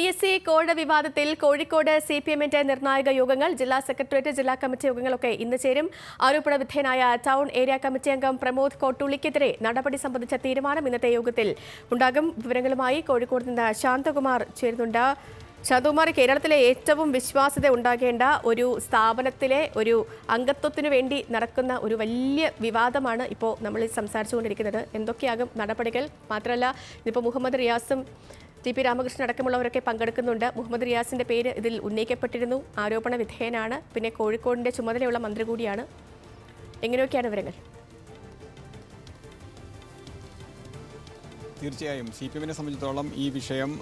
P S C കോഴ വിവാദത്തിൽ Kozhikode C P എമ്മിന്റെ നിർണായക യോഗങ്ങൾ ജില്ലാ സെക്രട്ടേറിയറ്റ് ജില്ലാ കമ്മിറ്റി യോഗങ്ങളൊക്കെ ഇന്ന് ചേരും. ആരോപണ വിധേയനായ ടൗൺ ഏരിയ കമ്മിറ്റി അംഗം പ്രമോദ് കോട്ടുള്ളിക്കെതിരെ നടപടി സംബന്ധിച്ച തീരുമാനം ഇന്നത്തെ യോഗത്തിൽ ഉണ്ടാകും. വിവരങ്ങളുമായി കോഴിക്കോട് നിന്ന് ശാന്തകുമാർ ചേരുന്നുണ്ട്. ശാന്തകുമാർ കേരളത്തിലെ ഏറ്റവും വിശ്വാസ്യത ഉണ്ടാകേണ്ട ഒരു സ്ഥാപനത്തിലെ ഒരു അംഗത്വത്തിനു വേണ്ടി നടക്കുന്ന ഒരു വലിയ വിവാദമാണ് ഇപ്പോൾ നമ്മൾ സംസാരിച്ചുകൊണ്ടിരിക്കുന്നത്. എന്തൊക്കെയാകും നടപടികൾ? മാത്രമല്ല ഇതിപ്പോൾ മുഹമ്മദ് റിയാസും ടി പി രാമകൃഷ്ണൻ അടക്കമുള്ളവരൊക്കെ പങ്കെടുക്കുന്നുണ്ട്. മുഹമ്മദ് റിയാസിന്റെ പേര് ഇതിൽ ഉന്നയിക്കപ്പെട്ടിരുന്നു. ആരോപണ വിധേയനാണ് പിന്നെ കോഴിക്കോടിന്റെ ചുമതലയുള്ള മന്ത്രി കൂടിയാണ്. എങ്ങനെയൊക്കെയാണ് വിവരങ്ങൾ? തീർച്ചയായും സി പി എമ്മിനെ സംബന്ധിച്ചിടത്തോളം ഈ വിഷയം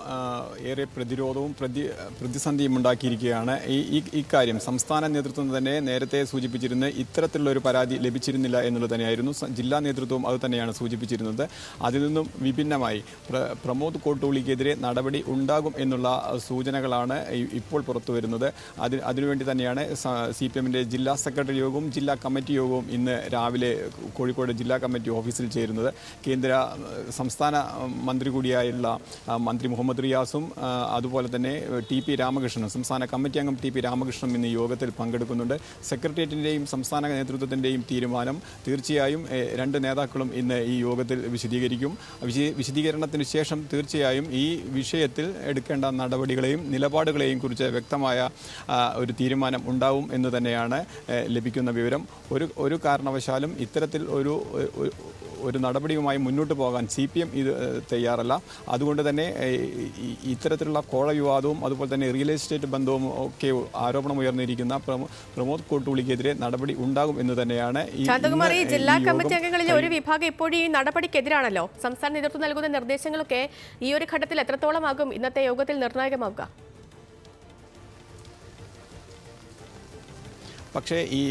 ഏറെ പ്രതിരോധവും പ്രതി പ്രതിസന്ധിയും ഉണ്ടാക്കിയിരിക്കുകയാണ്. ഈ ഈ- ഇക്കാര്യം സംസ്ഥാന നേതൃത്വം തന്നെ നേരത്തെ സൂചിപ്പിച്ചിരുന്ന ഇത്തരത്തിലുള്ള ഒരു പരാതി ലഭിച്ചിരുന്നില്ല എന്നുള്ളത് തന്നെയായിരുന്നു. ജില്ലാ നേതൃത്വവും അത് തന്നെയാണ് സൂചിപ്പിച്ചിരുന്നത്. അതിൽ നിന്നും വിഭിന്നമായി പ്ര- പ്രമോദ് കോട്ടൂളിക്കെതിരെ നടപടി ഉണ്ടാകും എന്നുള്ള സൂചനകളാണ് ഇപ്പോൾ പുറത്തു വരുന്നത്. അതിന് അതിനുവേണ്ടി തന്നെയാണ് സി പി എമ്മിന്റെ ജില്ലാ സെക്രട്ടറി യോഗവും ജില്ലാ കമ്മിറ്റി യോഗവും ഇന്ന് രാവിലെ കോഴിക്കോട് ജില്ലാ കമ്മിറ്റി ഓഫീസിൽ ചേരുന്നത്. കേന്ദ്ര സംസ്ഥാന മന്ത്രി കൂടിയായുള്ള മന്ത്രി മുഹമ്മദ് റിയാസും അതുപോലെ തന്നെ ടി പി രാമകൃഷ്ണനും സംസ്ഥാന കമ്മിറ്റി അംഗം ടി പി രാമകൃഷ്ണനും ഇന്ന് യോഗത്തിൽ പങ്കെടുക്കുന്നുണ്ട്. സെക്രട്ടേറിയറ്റിന്റെയും സംസ്ഥാന നേതൃത്വത്തിന്റെയും തീരുമാനം തീർച്ചയായും രണ്ട് നേതാക്കളും ഇന്ന് ഈ യോഗത്തിൽ വിശദീകരിക്കും. വിശദീ- വിശദീകരണത്തിന് ശേഷം തീർച്ചയായും ഈ വിഷയത്തിൽ എടുക്കേണ്ട നടപടികളെയും നിലപാടുകളെയും കുറിച്ച് വ്യക്തമായ ഒരു തീരുമാനം ഉണ്ടാവും എന്ന് തന്നെയാണ് ലഭിക്കുന്ന വിവരം. ഒരു ഒരു കാരണവശാലും ഇത്തരത്തിൽ ഒരു ഒരു- നടപടിയുമായി മുന്നോട്ട് പോകാൻ സി പി എം ഇത് തയ്യാറല്ല. അതുകൊണ്ട് തന്നെ ഇത്തരത്തിലുള്ള കോഴ വിവാദവും അതുപോലെ തന്നെ റിയൽ എസ്റ്റേറ്റ് ബന്ധവും ഒക്കെ ആരോപണം ഉയർന്നിരിക്കുന്ന പ്രമോദ് കോട്ടൂളിക്കെതിരെ നടപടി ഉണ്ടാകും എന്ന് തന്നെയാണ് ജില്ലാ കമ്മിറ്റി അംഗങ്ങളിലെ ഒരു വിഭാഗം ഇപ്പോഴും ഈ നടപടിക്കെതിരാണല്ലോ. സംസ്ഥാന നേതൃത്വം നൽകുന്ന നിർദ്ദേശങ്ങളൊക്കെ ഈ ഒരു ഘട്ടത്തിൽ എത്രത്തോളമാകും? ഇന്നത്തെ യോഗത്തിൽ നിർണായകമാവുക. പക്ഷേ ഈ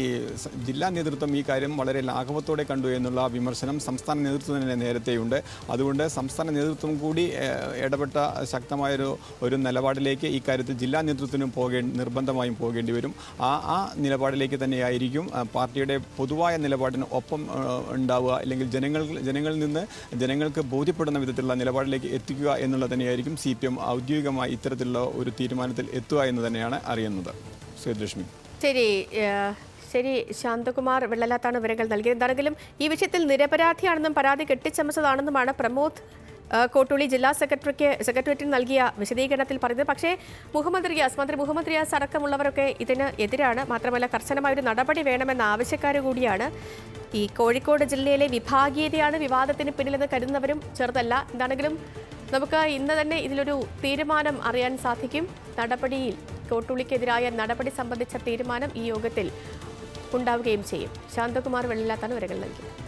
ജില്ലാ നേതൃത്വം ഈ കാര്യം വളരെ ലാഘവത്തോടെ കണ്ടു എന്നുള്ള വിമർശനം സംസ്ഥാന നേതൃത്വം തന്നെ നേരത്തെയുണ്ട്. അതുകൊണ്ട് സംസ്ഥാന നേതൃത്വം കൂടി ഇടപെട്ട ശക്തമായൊരു ഒരു നിലപാടിലേക്ക് ഈ കാര്യത്തിൽ ജില്ലാ നേതൃത്വത്തിനും പോകേ നിർബന്ധമായും പോകേണ്ടി വരും. ആ ആ നിലപാടിലേക്ക് തന്നെയായിരിക്കും പാർട്ടിയുടെ പൊതുവായ നിലപാടിന് ഒപ്പം ഉണ്ടാവുക. അല്ലെങ്കിൽ ജനങ്ങൾ ജനങ്ങളിൽ നിന്ന് ജനങ്ങൾക്ക് ബോധ്യപ്പെടുന്ന വിധത്തിലുള്ള നിലപാടിലേക്ക് എത്തിക്കുക എന്നുള്ളത് തന്നെയായിരിക്കും സി പി എം ഔദ്യോഗികമായി ഇത്തരത്തിലുള്ള ഒരു തീരുമാനത്തിൽ എത്തുക എന്ന് തന്നെയാണ് അറിയുന്നത്. സേതുലക്ഷ്മി ശരി ശരി ശാന്തകുമാർ വെള്ളലാത്താണ് വിവരങ്ങൾ നൽകിയത്. എന്താണെങ്കിലും ഈ വിഷയത്തിൽ നിരപരാധിയാണെന്നും പരാതി കെട്ടിച്ചമച്ചതാണെന്നുമാണ് പ്രമോദ് കോട്ടൂളി ജില്ലാ സെക്രട്ടറിക്ക് സെക്രട്ടേറിയറ്റിന് നൽകിയ വിശദീകരണത്തിൽ പറയുന്നത് പക്ഷേ മുഹമ്മദ് റിയാസ് മന്ത്രി മുഹമ്മദ് റിയാസ് അടക്കമുള്ളവരൊക്കെ ഇതിന് എതിരാണ്. മാത്രമല്ല കർശനമായ ഒരു നടപടി വേണമെന്ന ആവശ്യക്കാർ കൂടിയാണ്. ഈ കോഴിക്കോട് ജില്ലയിലെ വിഭാഗീയതയാണ് വിവാദത്തിന് പിന്നിലെന്ന് കരുതുന്നവരും ചെറുതല്ല. എന്താണെങ്കിലും നമുക്ക് ഇന്ന് തന്നെ ഇതിലൊരു തീരുമാനം അറിയാൻ സാധിക്കും. നടപടിയിൽ കോട്ടുള്ളിക്കെതിരായ നടപടി സംബന്ധിച്ച തീരുമാനം ഈ യോഗത്തിൽ ഉണ്ടാവുകയും ചെയ്യും. ശാന്തകുമാർ വെള്ളിലാത്താണ് വിവരങ്ങൾ നൽകിയത്